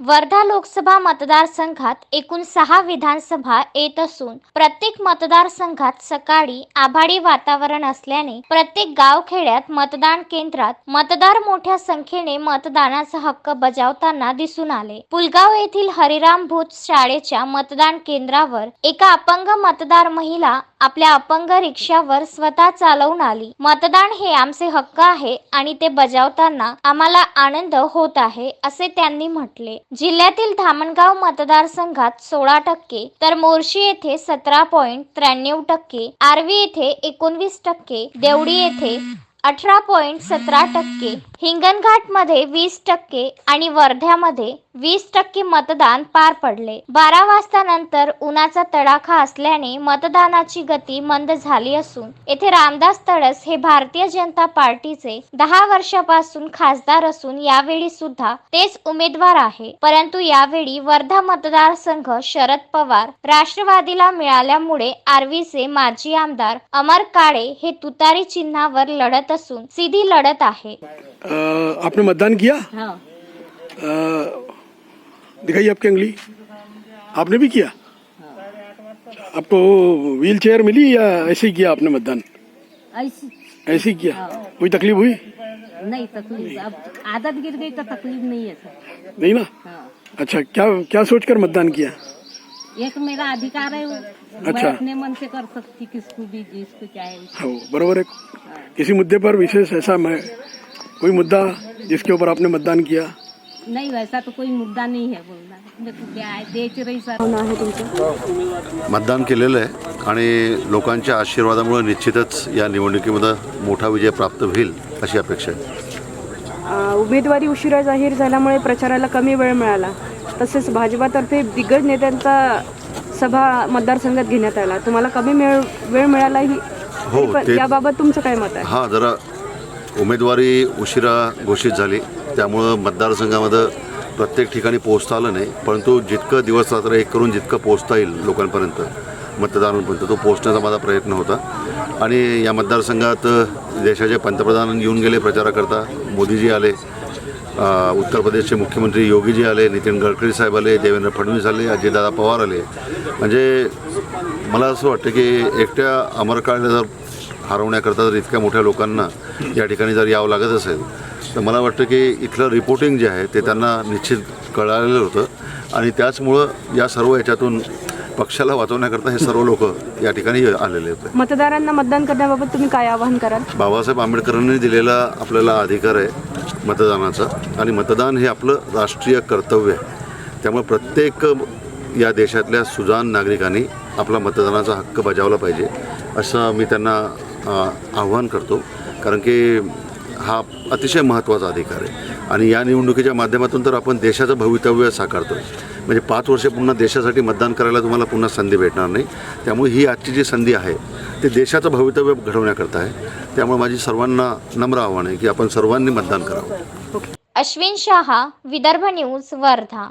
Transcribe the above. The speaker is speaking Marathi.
वर्धा लोकसभा मतदारसंघात एकूण सहा विधानसभा येत असून प्रत्येक मतदारसंघात सकाळी आभाडी वातावरण असल्याने प्रत्येक गावखेड्यात मतदान केंद्रात मतदार मोठ्या संख्येने मतदानाचा हक्क बजावताना दिसून आले. पुलगाव येथील हरिराम भूत शाळेच्या मतदान केंद्रावर एका अपंग मतदार महिला आपल्या अपंग रिक्षावर स्वतः चालवून आली. मतदान हे आमचे हक्क आहे आणि ते बजावताना आम्हाला आनंद होत आहे असे त्यांनी म्हटले. जिल्ह्यातील धामणगाव मतदारसंघात सोळा टक्के तर मोर्शी येथे सतरा पॉईंट त्र्याण्णव टक्के आर्वी येथे एकोणवीस टक्के देवडी येथे अठरा पॉईंट सतरा टक्के हिंगणघाटमध्ये वीस टक्के आणि वर्ध्यामध्ये वीस टक्के मतदान पार पडले. बारा वाजता नंतर उन्हाचा तडाखा असल्याने मतदानाची गती मंद झाली असून येथे रामदास तडस हे भारतीय जनता पार्टीचे दहा वर्षापासून खासदार असून यावेळी सुद्धा तेच उमेदवार आहे. परंतु यावेळी वर्धा मतदारसंघ शरद पवार राष्ट्रवादीला मिळाल्यामुळे आर्वीचे माजी आमदार अमर काळे हे तुतारी चिन्हावर लढत असून सीधी लढत आहे. आपने मतदान किया? हाँ। दिखाइए आपकी उंगली। आपने भी किया? हाँ। आपको व्हील चेयर मिली या ऐसे ही किया आपने मतदान? ऐसे। ही किया? हाँ। कोई तकलीफ़ हुई? नहीं तकलीफ़। अब आदत गिर गई तो तकलीफ़ नहीं है सर। नहीं ना? हाँ। अच्छा क्या क्या सोचकर मतदान किया? एक मेरा अधिकार है मैं अच्छा। अपने मन से कर सकती किसको भी जिसको चाहे। हो बरोबर है। किसी मुद्दे पर विशेष ऐसा मैं कोई मुद्दा जिसके ऊपर आपने मतदान किया? नहीं वैसा तो कोई मुद्दा नहीं है है मतदान केलेलं आहे आणि लोकांच्या आशीर्वादामुळे निश्चितच या निवडणुकीमध्ये मोठा विजय प्राप्त होईल अशी अपेक्षा आहे. उमेदवारी उशिरा जाहीर झाल्यामुळे प्रचाराला कमी वेळ मिळाला. तसेच भाजपातर्फे दिग्गज नेत्यांचा सभा मतदारसंघात घेण्यात आला. तुम्हाला कमी मेळ वेळ मिळाला ही हो, याबाबत तुमचं काय मत आहे? हां जरा उमेदवारी उशिरा घोषित झाली. त्यामुळं मतदारसंघामध्ये प्रत्येक ठिकाणी पोहोचता आलं नाही. परंतु जितकं दिवस रात्र एक करून जितकं पोहोचता येईल लोकांपर्यंत मतदारांपर्यंत तो पोहोचण्याचा माझा प्रयत्न होता. आणि या मतदारसंघात देशाचे पंतप्रधान येऊन गेले प्रचाराकरता मोदीजी आले उत्तर प्रदेशचे मुख्यमंत्री योगीजी आले नितीन गडकरी साहेब आले देवेंद्र फडणवीस आले अजितदादा पवार आले. म्हणजे मला असं वाटतं की एकट्या अमरकाळला जर हरवण्याकरता जर इतक्या मोठ्या लोकांना या ठिकाणी जर यावं लागत असेल तर मला वाटतं की इथलं रिपोर्टिंग जे आहे ते त्यांना निश्चित कळालेलं होतं. आणि त्याचमुळं या सर्व याच्यातून पक्षाला वाचवण्याकरता हे सर्व लोक या ठिकाणी आलेले होते. मतदारांना मतदान करण्याबाबत तुम्ही काय आवाहन कराल? बाबासाहेब आंबेडकरांनी दिलेला आपल्याला अधिकार आहे मतदानाचा. आणि मतदान हे आपलं राष्ट्रीय कर्तव्य आहे. त्यामुळे प्रत्येक या देशातल्या सुजाण नागरिकांनी आपला मतदानाचा हक्क बजावला पाहिजे असं मी त्यांना आव्हान करतो. कारण की हा अतिशय महत्त्वाचा अधिकार आहे. आणि या निवडणुकीच्या माध्यमातून तर आपण देशाचं भवितव्य साकारतो म्हणजे पाच वर्षे पुन्हा देशासाठी मतदान करायला तुम्हाला पुन्हा संधी भेटणार नाही. त्यामुळे ही आजची जी संधी आहे ती देशाचं भवितव्य घडवण्याकरता आहे. त्यामुळे माझी सर्वांना नम्र आव्हान आहे की आपण सर्वांनी मतदान करावं. अश्विन शहा विदर्भ न्यूज वर्धा.